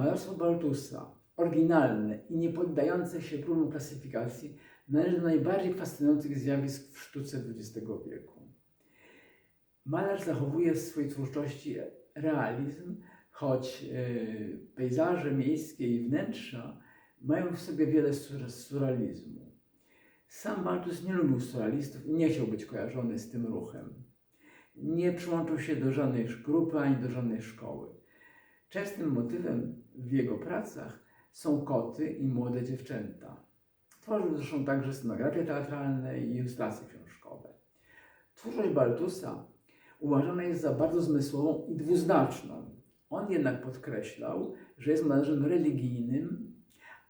Malarstwo Baltusa, oryginalne i nie poddające się próbom klasyfikacji, należy do najbardziej fascynujących zjawisk w sztuce XX wieku. Malarz zachowuje w swojej twórczości realizm, choć e, pejzaże miejskie i wnętrza mają w sobie wiele sur- surrealizmu. Sam Baltus nie lubił surrealistów i nie chciał być kojarzony z tym ruchem. Nie przyłączył się do żadnej grupy ani do żadnej szkoły. Częstym motywem w jego pracach są koty i młode dziewczęta. Tworzył zresztą także scenografie teatralne i ilustracje książkowe. Twórczość Baltusa uważana jest za bardzo zmysłową i dwuznaczną. On jednak podkreślał, że jest malarzem religijnym,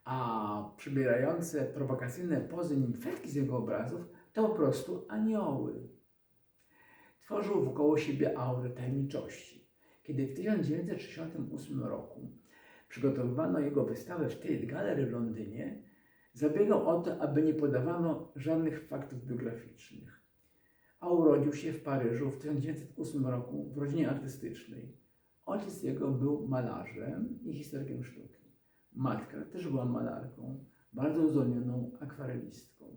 a przybierające prowokacyjne pozy nimfetki z jego obrazów to po prostu anioły. Tworzył wokoło siebie aurę tajemniczości. Kiedy w 1968 roku przygotowywano jego wystawę w Tate Gallery w Londynie, zabiegał o to, aby nie podawano żadnych faktów biograficznych. A urodził się w Paryżu w 1908 roku w rodzinie artystycznej. Ojciec jego był malarzem i historykiem sztuki. Matka też była malarką, bardzo uzdolnioną akwarelistką.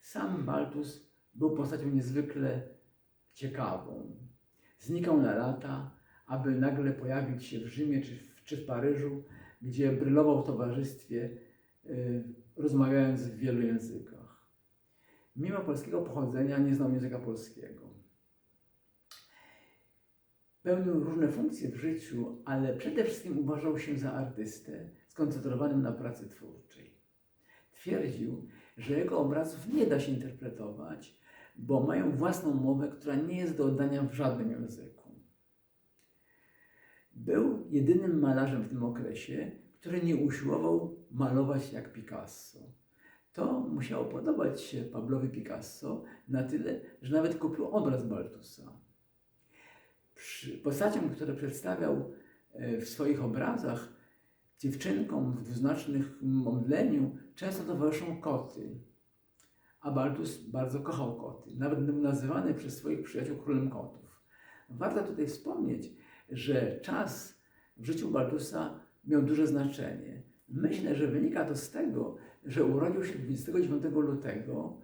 Sam Baltus był postacią niezwykle ciekawą. Znikał na lata, aby nagle pojawić się w Rzymie czy w, czy w Paryżu, gdzie brylował w towarzystwie, y, rozmawiając w wielu językach. Mimo polskiego pochodzenia nie znał języka polskiego. Pełnił różne funkcje w życiu, ale przede wszystkim uważał się za artystę skoncentrowanym na pracy twórczej. Twierdził, że jego obrazów nie da się interpretować, bo mają własną mowę, która nie jest do oddania w żadnym języku. Był jedynym malarzem w tym okresie, który nie usiłował malować jak Picasso. To musiało podobać się Pablowi Picasso na tyle, że nawet kupił obraz Baltusa. Postaciom, które przedstawiał e, w swoich obrazach, dziewczynkom w dwuznacznych modleniu często towarzyszą koty. A Baltus bardzo kochał koty. Nawet był nazywany przez swoich przyjaciół królem kotów. Warto tutaj wspomnieć, że czas w życiu Baltusa miał duże znaczenie. Myślę, że wynika to z tego, że urodził się 29 lutego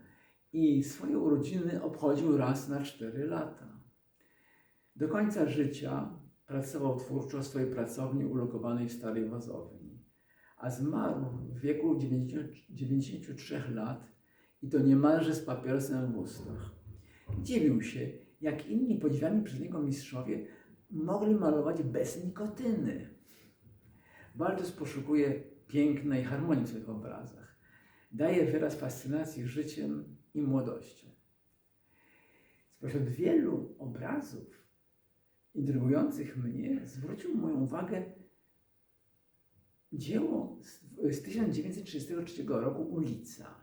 i swoje urodziny obchodził raz na 4 lata. Do końca życia pracował twórczo w swojej pracowni ulokowanej w Starej Wazowni, a zmarł w wieku 90, 93 lat i to niemalże z papierosem w ustach. Dziwił się, jak inni podziwiani przez niego mistrzowie mogli malować bez nikotyny. Baltus poszukuje pięknej harmonii w swoich obrazach. Daje wyraz fascynacji życiem i młodością. Spośród wielu obrazów intrygujących mnie zwrócił moją uwagę dzieło z 1933 roku Ulica.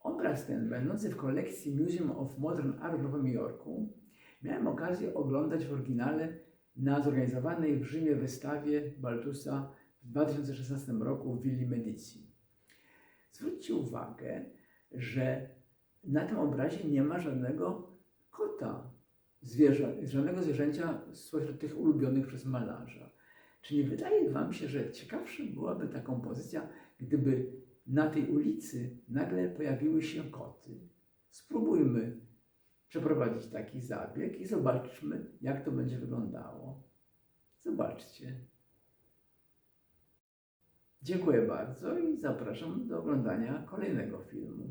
Obraz ten, będący w kolekcji Museum of Modern Art w Nowym Jorku, miałem okazję oglądać w oryginale na zorganizowanej w Rzymie wystawie Baltusa w 2016 roku w Willi Medici. Zwróćcie uwagę, że na tym obrazie nie ma żadnego kota, zwierzę, żadnego zwierzęcia spośród tych ulubionych przez malarza. Czy nie wydaje Wam się, że ciekawsza byłaby ta kompozycja, gdyby na tej ulicy nagle pojawiły się koty? Spróbujmy przeprowadzić taki zabieg i zobaczmy, jak to będzie wyglądało. Zobaczcie. Dziękuję bardzo i zapraszam do oglądania kolejnego filmu.